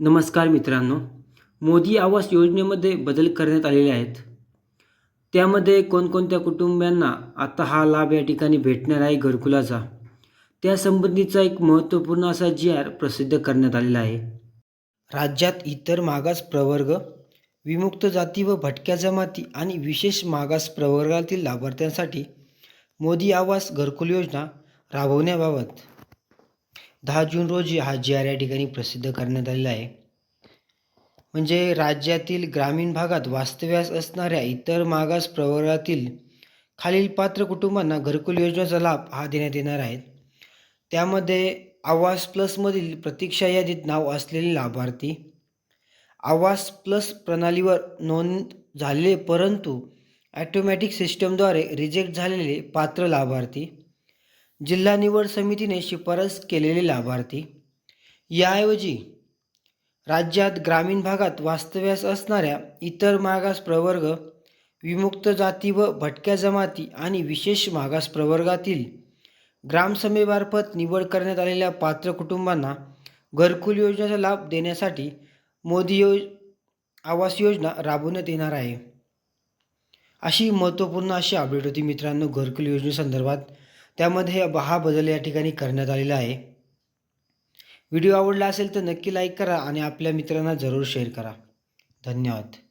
नमस्कार मित्रांनो. मोदी आवास योजनेमध्ये बदल करण्यात आलेले आहेत. त्यामध्ये कोणकोणत्या कुटुंबियांना आता हा लाभ या ठिकाणी भेटणार आहे घरकुलाचा? त्यासंबंधीचा एक महत्त्वपूर्ण असा जी आर प्रसिद्ध करण्यात आलेला आहे. राज्यात इतर मागास प्रवर्ग विमुक्त जाती व भटक्या जमाती आणि विशेष मागास प्रवर्गातील लाभार्थ्यांसाठी मोदी आवास घरकुल योजना राबवण्याबाबत दहा जून रोजी हा जी आर या ठिकाणी प्रसिद्ध करण्यात आलेला आहे. म्हणजे राज्यातील ग्रामीण भागात वास्तव्यास असणाऱ्या इतर मागास प्रवर्गातील खालील पात्र कुटुंबांना घरकुल योजनेचा लाभ हा देण्यात येणार आहे. त्यामध्ये आवास प्लसमधील प्रतीक्षा यादीत नाव असलेले लाभार्थी आवास प्लस प्रणालीवर नोंद झालेले परंतु ॲटोमॅटिक सिस्टमद्वारे रिजेक्ट झालेले पात्र लाभार्थी जिल्हा निवड समितीने शिफारस केलेले लाभार्थी. याऐवजी राज्यात ग्रामीण भागात वास्तव्यास असणाऱ्या इतर मागास प्रवर्ग विमुक्त जाती व भटक्या जमाती आणि विशेष मागास प्रवर्गातील ग्रामसभेमार्फत निवड करण्यात आलेल्या पात्र कुटुंबांना घरकुल योजनेचा लाभ देण्यासाठी मोदी योज आवास योजना राबवण्यात येणार आहे. अशी महत्त्वपूर्ण अशी अपडेट होती मित्रांनो घरकुल योजनेसंदर्भात. त्यामध्ये हा बदल या ठिकाणी करण्यात आलेला आहे. व्हिडिओ आवडला असेल तर नक्की लाईक करा आणि आपल्या मित्रांना जरूर शेअर करा. धन्यवाद.